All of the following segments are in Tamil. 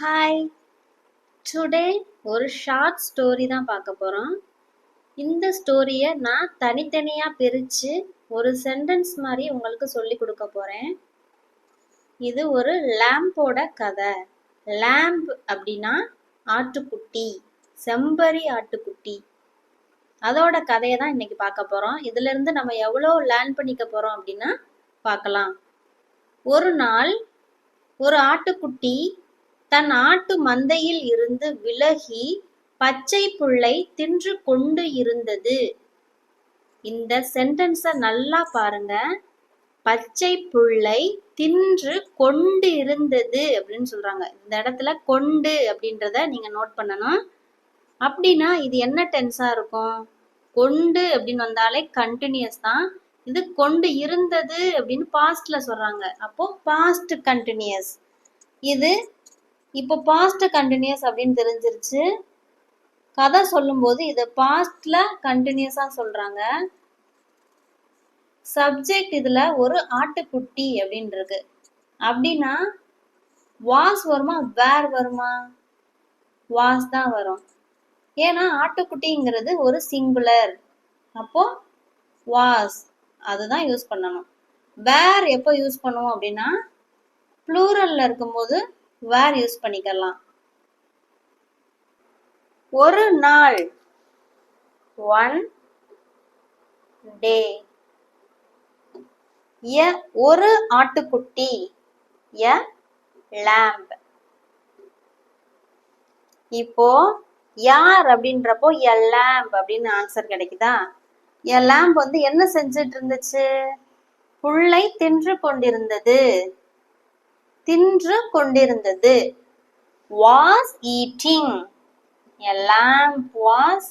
ஹாய் டுடே ஒரு ஷார்ட் ஸ்டோரி தான் பார்க்க போகிறோம் இந்த ஸ்டோரியை நான் தனித்தனியாக பிரித்து ஒரு சென்டென்ஸ் மாதிரி உங்களுக்கு சொல்லி கொடுக்க போகிறேன் இது ஒரு லேம்போட கதை. லேம்ப் அப்படின்னா ஆட்டுக்குட்டி செம்பரி ஆட்டுக்குட்டி. அதோட கதையை தான் இன்னைக்கு பார்க்க போகிறோம் இதுலேருந்து நம்ம எவ்வளோ லேர்ன் பண்ணிக்க போகிறோம் அப்படின்னா பார்க்கலாம். ஒரு நாள் ஒரு ஆட்டுக்குட்டி தன் ஆட்டு மந்தையில் இருந்து விலகி பச்சை புள்ளை தின்று கொண்டு இருந்தது. இந்த சென்டென்ஸ நல்லா பாருங்க. பச்சை புள்ளை தின்று கொண்டு இருந்தது அப்படின்னு சொல்றாங்க. இந்த இடத்துல கொண்டு அப்படின்றத நீங்க நோட் பண்ணணும். அப்படின்னா இது என்ன டென்ஸா இருக்கும்? கொண்டு அப்படின்னு வந்தாலே கண்டினியூஸ் தான். இது கொண்டு இருந்தது அப்படின்னு பாஸ்ட்ல சொல்றாங்க. அப்போ பாஸ்ட் கண்டினியூஸ் இது இப்போ பாஸ்ட் கண்டினியூஸ் அப்படின்னு தெரிஞ்சிருச்சு. கதை சொல்லும்போது இதை பாஸ்ட்ல கண்டினியூஸாக சொல்றாங்க. சப்ஜெக்ட் இதுல ஒரு ஆட்டுக்குட்டி அப்படின்னு இருக்கு அப்படின்னா வாஸ் வருமா வேர் வருமா? வாஸ் தான் வரும். ஏன்னா ஆட்டுக்குட்டிங்கிறது ஒரு சிங்குலர் அப்போ வாஸ் அதுதான் யூஸ் பண்ணணும். வேர் எப்போ யூஸ் பண்ணுவோம் அப்படின்னா ப்ளூரல்ல இருக்கும்போது வேர் யூஸ் பண்ணிக்கலாம். ஒரு நாள் ஒன் டே எ ஒரு ஆட்டுக்குட்டி எ லேம்ப் இப்போ யார் அப்படின்றப்போ எ லேம்ப் அப்படின்னு ஆன்சர் கிடைக்குதா? எ லேம்ப் வந்து என்ன செஞ்சுட்டு இருந்துச்சு? புல்லை தின்று கொண்டிருந்தது. தின்று கொண்டிருந்தது. Was eating a lamb was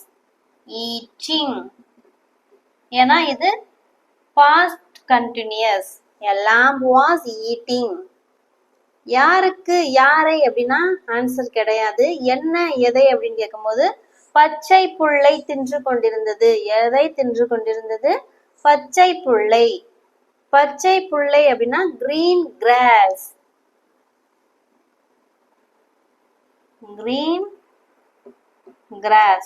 eating ஏன்னா இது past continuous a was was யாருக்கு யாரை அப்படின்னா ஆன்சர் கிடையாது. என்ன எதை அப்படின்னு கேட்கும்போது பச்சை புல்லை தின்று கொண்டிருந்தது. எதை தின்று கொண்டிருந்தது? பச்சை புல்லை பச்சை புல்லை அப்படின்னா green grass green grass.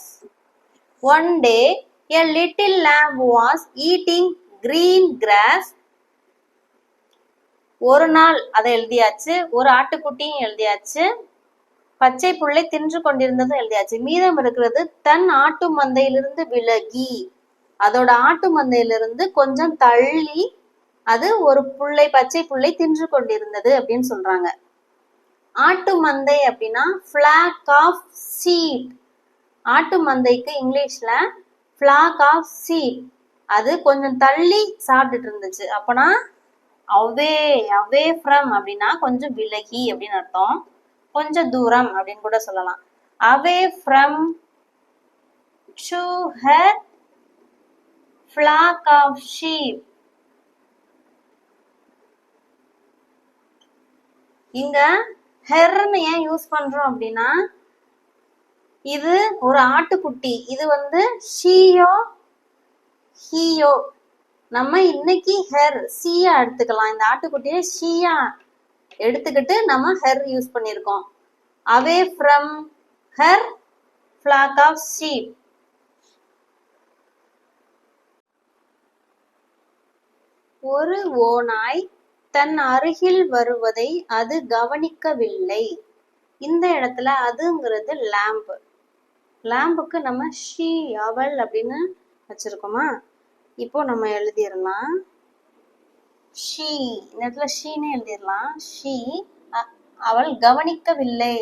One day, a little lamb was eating green grass. ஒரு நாள் அதை எழுதியாச்சு. ஒரு ஆட்டுக்குட்டியும் எழுதியாச்சு. பச்சை புள்ளை தின்று கொண்டிருந்ததும் எழுதியாச்சு. மீதம் இருக்கிறது தன் ஆட்டு மந்தையிலிருந்து விலகி. அதோட ஆட்டு மந்தையிலிருந்து கொஞ்சம் தள்ளி அது ஒரு புள்ளை பச்சை புள்ளை தின்று கொண்டிருந்தது அப்படின்னு சொல்றாங்க. ஆட்டு மந்தை அப்படின்னா ஃபிளாக் ஆஃப் சீட் ஆட்டு மந்தைக்கு இங்கிலீஷ்ல ஃபிளாக் ஆஃப் சீட் அது கொஞ்சம் தள்ளி சாப்பிட்டுட்டு இருந்துச்சு. அப்பனா அவே அவே ஃப்ரம் அப்படின்னா கொஞ்சம் விலகி அப்படின்னு அர்த்தம். கொஞ்சம் தூரம் அப்படின்னு கூட சொல்லலாம். Away from to her flock of sheep இங்க ஹெர்னு ஏன் யூஸ் பண்றோம் அப்படின்னா இது ஒரு ஆட்டுக்குட்டி. இது வந்து ஷியோ ஹியோ நம்ம இன்னைக்கு ஹெர் சியா எடுத்துக்கலாம். இந்த ஆட்டுக்குட்டியை ஷியா எடுத்துக்கிட்டு நம்ம ஹெர் யூஸ் பண்ணியிருக்கோம். Away from her flock of sheep ஒரு ஓநாய் தன் அருகில் வருவதை அது கவனிக்கவில்லை. இந்த இடத்துல அதுங்கிறது லேம்ப் லேம்புக்கு நம்ம ஷீ அவள் அப்படின்னு வச்சிருக்கோமா? இப்போ நம்ம எழுதிடலாம். ஷீ இந்த இடத்துல ஷீனே எழுதிடலாம். ஷீ அவள் கவனிக்கவில்லை.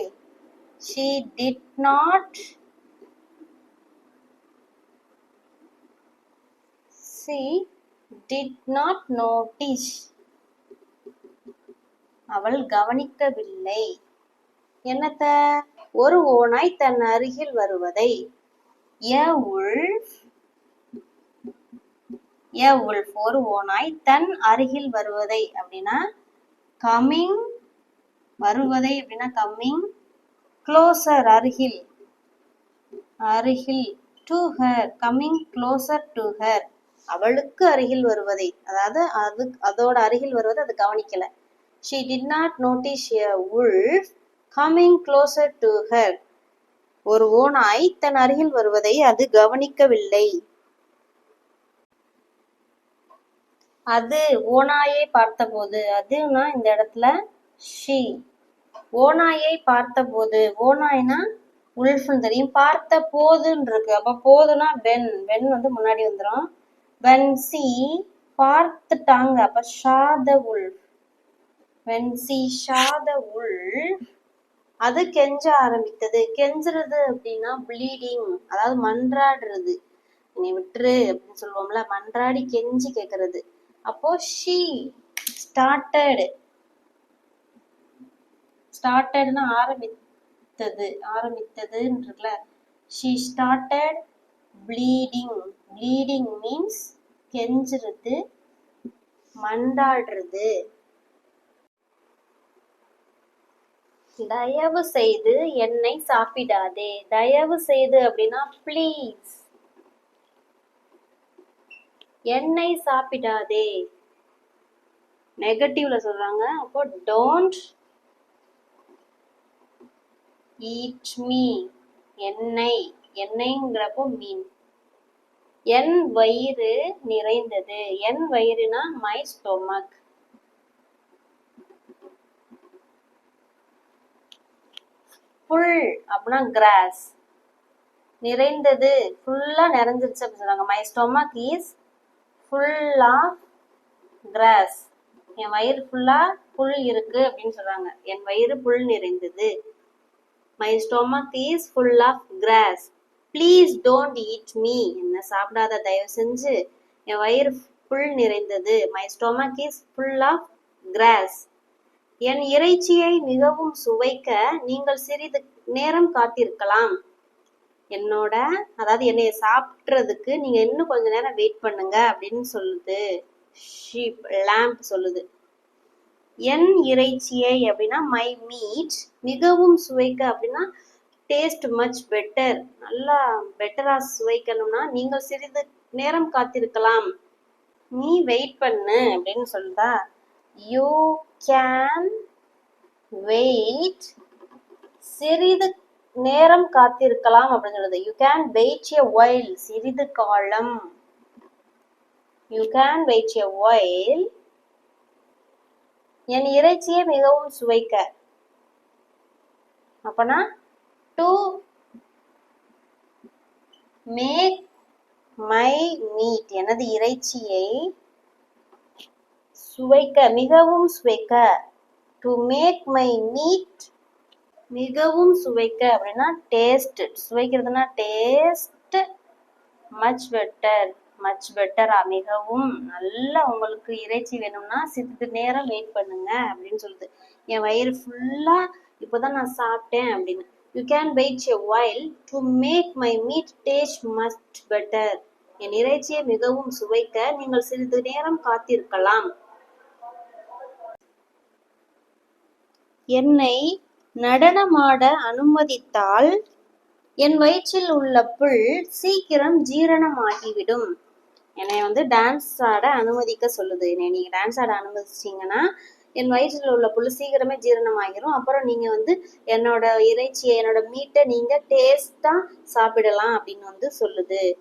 She did not see did not notice அவள் கவனிக்கவில்லை. என்னத்த? ஒரு ஓனாய் தன் அருகில் வருவதை. உல்ஃப்? உல்ஃப் ஒரு ஓனாய் தன் அருகில் வருவதை. அப்படின்னா கம்மிங் வருவதை அப்படின்னா கம்மிங் க்ளோசர் அருகில். அருகில் to her coming closer to her அவளுக்கு அருகில் வருவதை. அதாவது அது அதோட அருகில் வருவதை அது கவனிக்கல. She did not notice a wolf coming closer to her. ஒரு ஓநாய் தன் அருகில் வருவதை அது கவனிக்கவில்லை. அது ஓநாயை பார்த்தபோது அதுனா இந்த இடத்துல ஷி ஓநாயை பார்த்தபோது ஓநாய்னா உல்ஃப்னு தெரியும் பார்த்த போதுன்னு இருக்கு. அப்ப போதுனா வென் வென் வந்து முன்னாடி வந்துடும் வென் சி பார்த்துட்டாங்க. அப்ப ஷாத உல்ஃப். வென் உள் அது கெஞ்ச ஆரம்பித்தது. கெஞ்சுறது அப்படின்னா ப்ளீடிங் அதாவது மன்றாடுறது. நீ விட்டுரு அப்படின்னு சொல்லுவோம்ல மன்றாடி கெஞ்சி கேட்கறது அப்போ ஷீ ஸ்டார்டட் ஸ்டார்டட்னா ஆரம்பித்தது ஆரம்பித்ததுன்னு இருக்குல்ல she started pleading pleading means கெஞ்சுறது மன்றாடுறது. தயவு செய்து என்னை சாப்பிடாதே. தயவு செய்து அப்படின்னா ப்ளீஸ் என்னை சாப்பிடாதே. நெகட்டிவ்ல சொல்றாங்க. அப்போ டோன்ட் ஈட் மீ என்னை என்னைங்கிறப்போ மீன் என் வயிறு நிறைந்தது. என் வயிறுனா மை ஸ்டொமக் ஃபுல் அப்படின்னா கிராஸ் நிறைந்தது ஃபுல்லா நிறைஞ்சிருச்சு அப்படின்னு சொல்றாங்க. My stomach is full of grass என் வயிறு ஃபுல்லா புல் இருக்கு அப்படின்னு சொல்றாங்க. என் வயிறு புல் நிறைந்தது. My stomach is full of grass please don't eat me என்ன சாப்பிடாத தயவு செஞ்சு. என் வயிறு புல் நிறைந்தது. My stomach is full of grass என் இறைச்சியை மிகவும் சுவைக்க நீங்கள் சிறிது நேரம் காத்திருக்கலாம். என்னோட அதாவது என்னைய சாப்பிட்றதுக்கு நீங்க இன்னும் கொஞ்ச நேரம் வெயிட் பண்ணுங்க அப்படின்னு சொல்லுது. ஷீப் லேம்ப் சொல்லுது. என் இறைச்சியை அப்படின்னா மை மீட் மிகவும் சுவைக்க அப்படின்னா டேஸ்ட் மச் பெட்டர் நல்லா பெட்டரா சுவைக்கணும்னா நீங்கள் சிறிது நேரம் காத்திருக்கலாம். நீ வெயிட் பண்ணு அப்படின்னு சொல்லுதா? யூ கேன் வெயிட் சிறிது நேரம் காத்திருக்கலாம் அப்படின்னு சொல்லுது you can wait a while சிறிது காலம். You can wait a while என் இறைச்சியை மிகவும் சுவைக்க. அப்பனா டு மேக் மை மீட் எனது இறைச்சியை சுவைக்க மிகவும் சுவைக்க. டு மேக் மை மீட் மிகவும் சுவைக்க அப்படின்னா டேஸ்ட் சுவைக்கிறதுனா டேஸ்ட் மச் பெட்டர் மச் பெட்டரா மிகவும் நல்லா உங்களுக்கு இறைச்சி வேணும்னா சிறிது நேரம் வெயிட் பண்ணுங்க அப்படின்னு சொல்லுது. என் வயிறு ஃபுல்லா இப்போதான் நான் சாப்பிட்டேன் அப்படின்னு. You can wait a while to make my meat taste much better என் இறைச்சியை மிகவும் சுவைக்க நீங்கள் சிறிது நேரம் காத்திருக்கலாம். என்னை நடனமாட அனுமதித்தால் என் வயிற்றில் உள்ள புல் சீக்கிரம் ஜீரணமாகிவிடும். என்னை வந்து டான்ஸ் ஆட அனுமதிக்க சொல்லுது. என்னை நீங்க டான்ஸ் ஆட அனுமதிச்சிங்கன்னா என் வயிற்றில் உள்ள புல் சீக்கிரமே ஜீரணமாகிரும். அப்புறம் நீங்க வந்து என்னோட இறைச்சியை என்னோட மீட்டை நீங்க டேஸ்டா சாப்பிடலாம் அப்படின்னு வந்து சொல்லுது.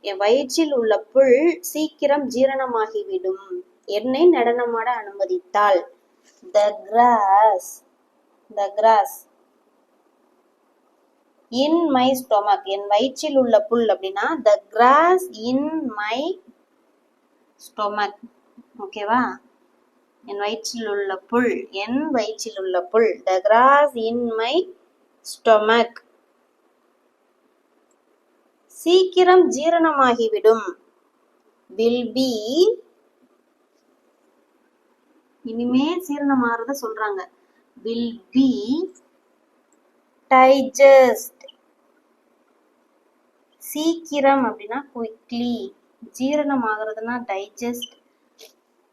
என் வயிற்றில் உள்ள புல் சீக்கிரம் ஜீரணமாகிவிடும். என்னை நடனமாட அனுமதித்தால். The grass the grass in my stomach என் வயிற்றில் உள்ள புல் அப்படின்னா the grass in my stomach ஓகேவா என் வயிற்றில் உள்ள புல் என் வயிற்றில் உள்ள புல் the grass in my stomach சீக்கிரம் ஜீரணமாகிவிடும். வில் பி இனிமே ஜீரணமாகறத சொல்றாங்க. வில் பி டைஜஸ்ட் சீக்கிரம் அப்படின்னா குயிக்லி ஜீரணம் ஆகிறதுனா digest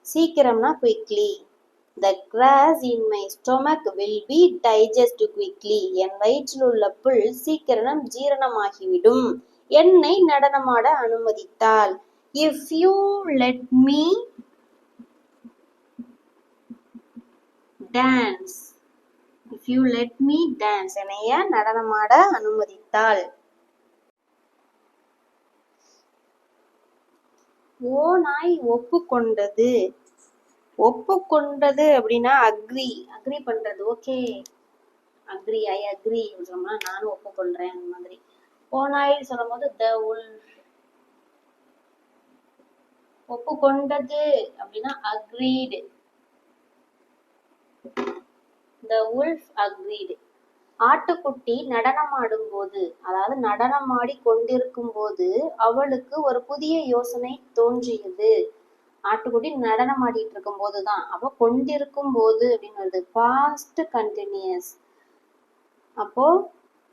சீக்கிரம்னா quickly the grass in my stomach will be digest quickly என் வயிற்றில் உள்ள புல் சீக்கிரம் ஜீரணமாகிவிடும். என்னை நடனமாட அனுமதித்தால். If you let me dance if you let me dance என்னைய நடனமாட அனுமதித்தால் ஓ நாய் ஒப்புக்கொண்டது. ஒப்புக்கொண்டது அப்படின்னா அக்ரி அக்ரி பண்றது ஓகே அக்ரி ஐ அக்ரி சொன்னோம்னா நானும் ஒப்புக்கொள்றேன் அந்த மாதிரி. ஓநாய் சொல்லும் போது த உல் ஒப்புக்கொண்டது அப்படின்னா அக்ரீடு த உல்ஃப் அக்ரீடு ஆட்டுக்குட்டி நடனமாடும் போது அதாவது நடனமாடி கொண்டிருக்கும் போது அவளுக்கு ஒரு புதிய யோசனை தோன்றியது. ஆட்டுக்குட்டி நடனம் ஆடிட்டு இருக்கும் போதுதான் அப்போ கொண்டிருக்கும் போது அப்படின்னு வருது பாஸ்ட் கண்டினியூஸ் அப்போ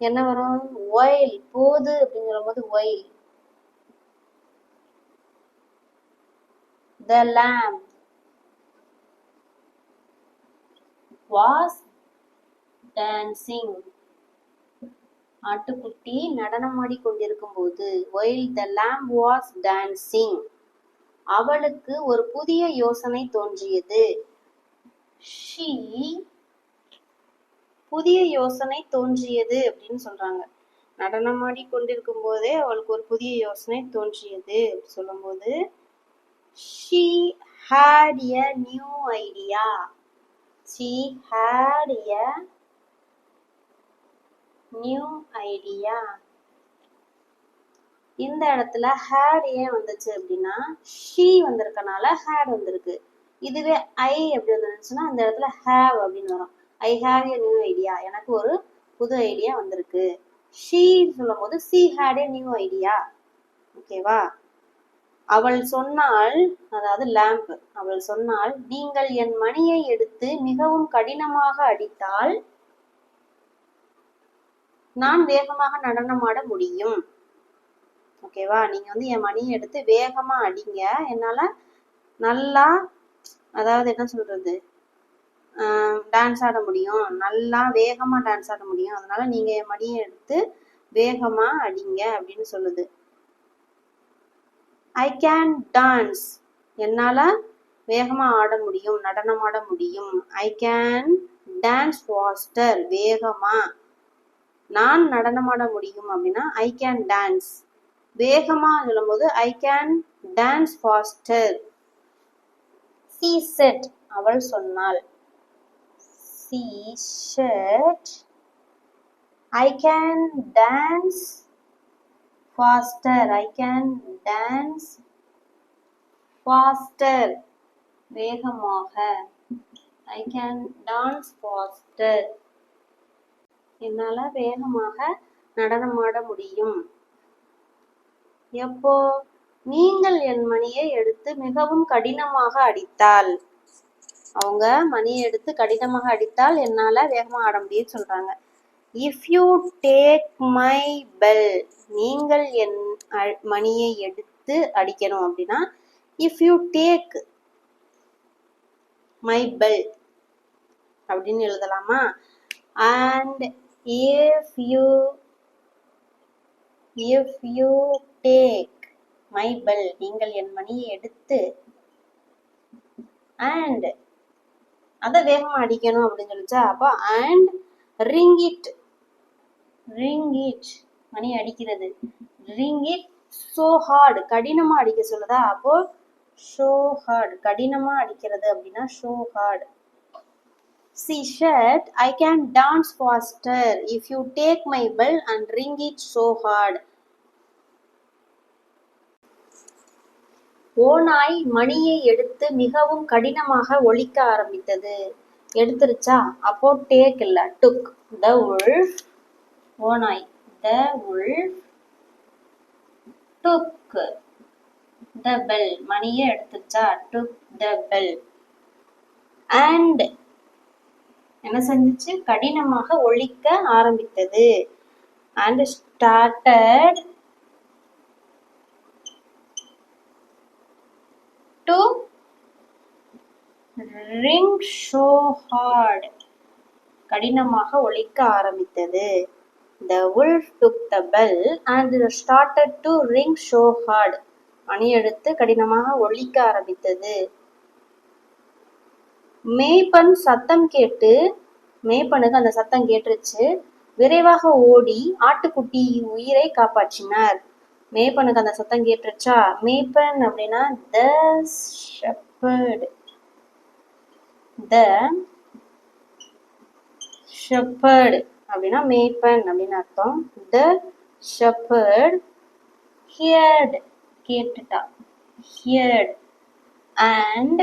என்ன வரும்? ஒயில் போது அப்படிங்கிற போது while the lamb was dancing. ஆட்டுக்குட்டி நடனமாடி கொண்டிருக்கும் போது while the lamb was dancing அவளுக்கு ஒரு புதிய யோசனை தோன்றியது. She புதிய யோசனை தோன்றியது அப்படின்னு சொல்றாங்க. நடனமாடி கொண்டிருக்கும் போதே அவளுக்கு ஒரு புதிய யோசனை தோன்றியது சொல்லும்போது she had a new idea she had a new idea. இந்த இடத்துல had ஏன் வந்துச்சு அப்படின்னா she வந்திருக்கனால had வந்திருக்கு. இதுவே ஐ அப்படி வந்துருந்துச்சுன்னா இந்த இடத்துல ஹேவ் அப்படின்னு வரும். I have a new idea எனக்கு ஒரு புது ஐடியா வந்திருக்கு. She சொல்லும் போது she had a new idea ஓகேவா அவள் சொன்னாள் அதாவது லேம்ப் அவள் சொன்னாள் நீங்கள் என் மணியை எடுத்து மிகவும் கடினமாக அடித்தால் நான் வேகமாக நடனமாட முடியும். ஓகேவா நீங்க வந்து என் மணியை எடுத்து வேகமா அடிங்க. என்னால நல்லா அதாவது என்ன சொல்றது? டான்ஸ் ஆட முடியும். நல்லா வேகமா டான்ஸ் ஆட முடியும். அதனால நீங்க என் மணியை எடுத்து வேகமா அடிங்க அப்படின்னு சொல்லுது. ஐ கேன் டான்ஸ் என்னால வேகமா ஆட முடியும் நடனம் ஆட முடியும். ஐ கேன் டான்ஸ் ஃபாஸ்டர் வேகமா. நான் நடனமாட முடியும் அப்படின்னா ஐ கேன் டான்ஸ் வேகமா சொல்லும்போது I can dance faster she said அவள் சொன்னாள். She said I can dance faster I can dance faster வேகமாக. ஐ கேன் டான்ஸ் ஃபாஸ்டர் என்னால் வேகமாக நடனமாட முடியும். எப்போ? நீங்கள் என் மணியை எடுத்து மிகவும் கடினமாக அடித்தால். அவங்க மணியை எடுத்து கடினமாக அடித்தால் என்னால வேகமாக ஆட முடியும்னு சொல்றாங்க. If you take my bell நீங்கள் என் அ- மணியை எடுத்து அடிக்கணும் அப்படின்னா if you take my bell அப்படின்னு எழுதலாமா? And if you if you take my bell நீங்கள் என் மணியை எடுத்து அண்ட் அதை வேகமாக அடிக்கணும் அப்படின்னு சொல்லிச்சா அப்போ and ring it ring it மணி அடிக்கிறது. ரிங் இட் ஸோ ஹார்ட் கடினமாக அடிக்க சொல்லுதா? அப்போ ஷோ ஹார்ட் கடினமாக அடிக்கிறது அப்படின்னா so hard she said I can dance faster if you take my bell and ring it so hard ஓநாய் மணியை எடுத்து மிகவும் கடினமாக ஒலிக்க ஆரம்பித்தது. எடுத்துருச்சா? அப்போ டேக் இல்ல டுக் த உல்ஃப் ஓநாய் the wolf took the bell. மணியை எடுத்துச்சா? டுக். The bell. அண்ட் என்ன செஞ்சிச்சு? கடினமாக ஒழிக்க ஆரம்பித்தது. And started to ring so hard. கடினமாக ஒலிக்க ஆரம்பித்தது. The wolf took the bell and started to ring so hard. மணி எடுத்து கடினமாக ஒழிக்க ஆரம்பித்தது. மேய்ப்பன் சத்தம் கேட்டு மேய்ப்பனுக்கு அந்த சத்தம் கேட்டுருச்சு. விரைவாக ஓடி ஆட்டுக்குட்டி உயிரை காப்பாற்றினார். மேய்ப்பனுக்கு அந்த சத்தம் கேட்டுருச்சா? மேய்ப்பன் அப்படின்னா த ஷெப்பர்டு த ஷெப்பர்டு அப்படின்னா மேய்ப்பன் அப்படின்னு அர்த்தம். த ஷெப்பர்ட் ஹியர்ட் கேட்டுட்டா. ஹியர்ட் அண்ட்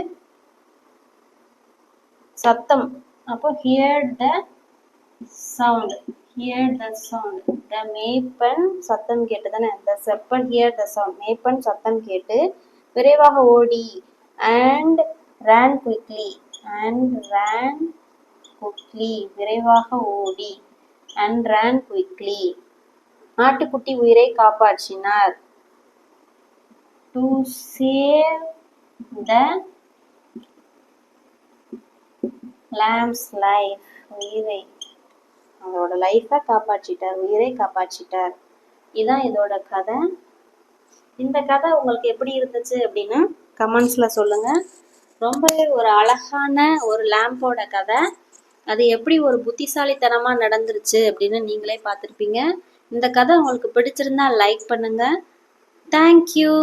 சத்தம். அப்போ heard the sound. Hear the sound. The மேய்ப்பன் சத்தம் கேட்டு தானே? The shepherd hear the sound. மேய்ப்பன் சத்தம் கேட்டு விரைவாக ஓடி. And ran quickly and ran quickly விரைவாக ஓடி. அண்ட் ரேன் குயிக்லி ஆட்டுக்குட்டி உயிரை காப்பாற்றினார். To save the lamb's life உயிரை அவரோட லைஃப்பை காப்பாற்றிட்டார். உயிரை காப்பாற்றிட்டார். இதுதான் இதோட கதை. இந்த கதை உங்களுக்கு எப்படி இருந்துச்சு அப்படின்னா கமெண்ட்ஸில் சொல்லுங்கள் ரொம்பவே ஒரு அழகான ஒரு லேம்போட கதை. அது எப்படி ஒரு புத்திசாலித்தனமாக நடந்துருச்சு அப்படின்னு நீங்களே பார்த்துருப்பீங்க. இந்த கதை உங்களுக்கு பிடிச்சிருந்தா லைக் பண்ணுங்கள் தேங்க்யூ